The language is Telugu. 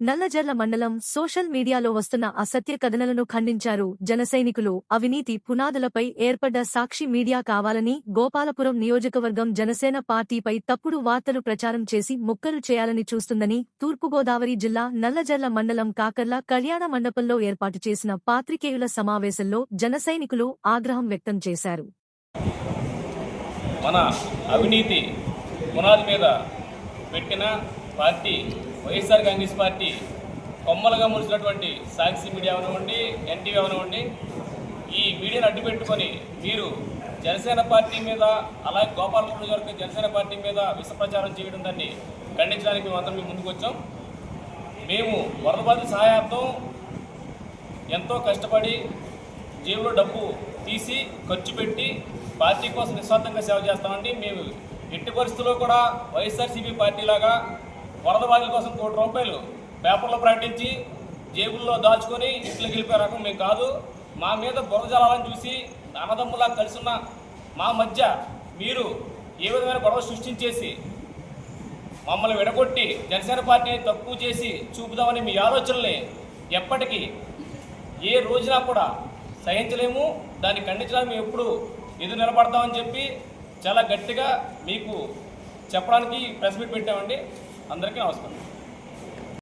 నల్లజర్ల మండలం సోషల్ మీడియాలో వస్తున్న అసత్య కథనలను ఖండించారు జనసైనికులు అవినీతి పునాదులపై ఏర్పడ్డ సాక్షి మీడియా కావాలని గోపాలపురం నియోజకవర్గం జనసేన పార్టీపై తప్పుడు వార్తలు ప్రచారం చేసి ముక్కలు చేయాలని చూస్తుందని తూర్పుగోదావరి జిల్లా నల్లజర్ల మండలం కాకర్ల కళ్యాణ మండపంలో ఏర్పాటు చేసిన పాత్రికేయుల సమావేశంలో జనసైనికులు ఆగ్రహం వ్యక్తం చేశారు. మన అవినీతి పునాది మీద పెట్టిన పార్టీ వైఎస్ఆర్ కాంగ్రెస్ పార్టీ కొమ్మలుగా ములిసినటువంటి సాక్షి మీడియా అవనివ్వండి ఎన్టీవీ అవనివ్వండి ఈ మీడియాను అడ్డు పెట్టుకొని మీరు జనసేన పార్టీ మీద అలాగే గోపాలకృష్ణ గారికి జనసేన పార్టీ మీద విషప్రచారం చేయడం దాన్ని ఖండించడానికి మేము అందరం మేము ముందుకు వచ్చాం. మేము వరద బాధ సహాయార్థం ఎంతో కష్టపడి జేబులో డబ్బు తీసి ఖర్చు పెట్టి పార్టీ కోసం నిస్వార్థంగా సేవ చేస్తామండి. మేము ఎట్టి పరిస్థితుల్లో కూడా వైఎస్ఆర్సీపీ పార్టీ లాగా వరద బాధితుల కోసం కోటి రూపాయలు పేపర్లో ప్రకటించి జేబుల్లో దాచుకొని ఇంట్లోకి వెళ్ళిపోయే రకం మేము కాదు. మా మీద బురద జలాలను చూసి అన్నదమ్ములా కలిసిన మా మధ్య మీరు ఏ విధమైన గొడవ సృష్టించేసి మమ్మల్ని విడగొట్టి జనసేన పార్టీని తక్కువ చేసి చూపుదామని మీ ఆలోచనల్ని ఎప్పటికీ ఏ రోజున కూడా సహించలేము. దాన్ని ఖండించడానికి మేము ఎప్పుడు ఎదురు నిలబడతామని చెప్పి చాలా గట్టిగా మీకు చెప్పడానికి ప్రెస్ మీట్ పెట్టామండి. అందరికీ నమస్కారం.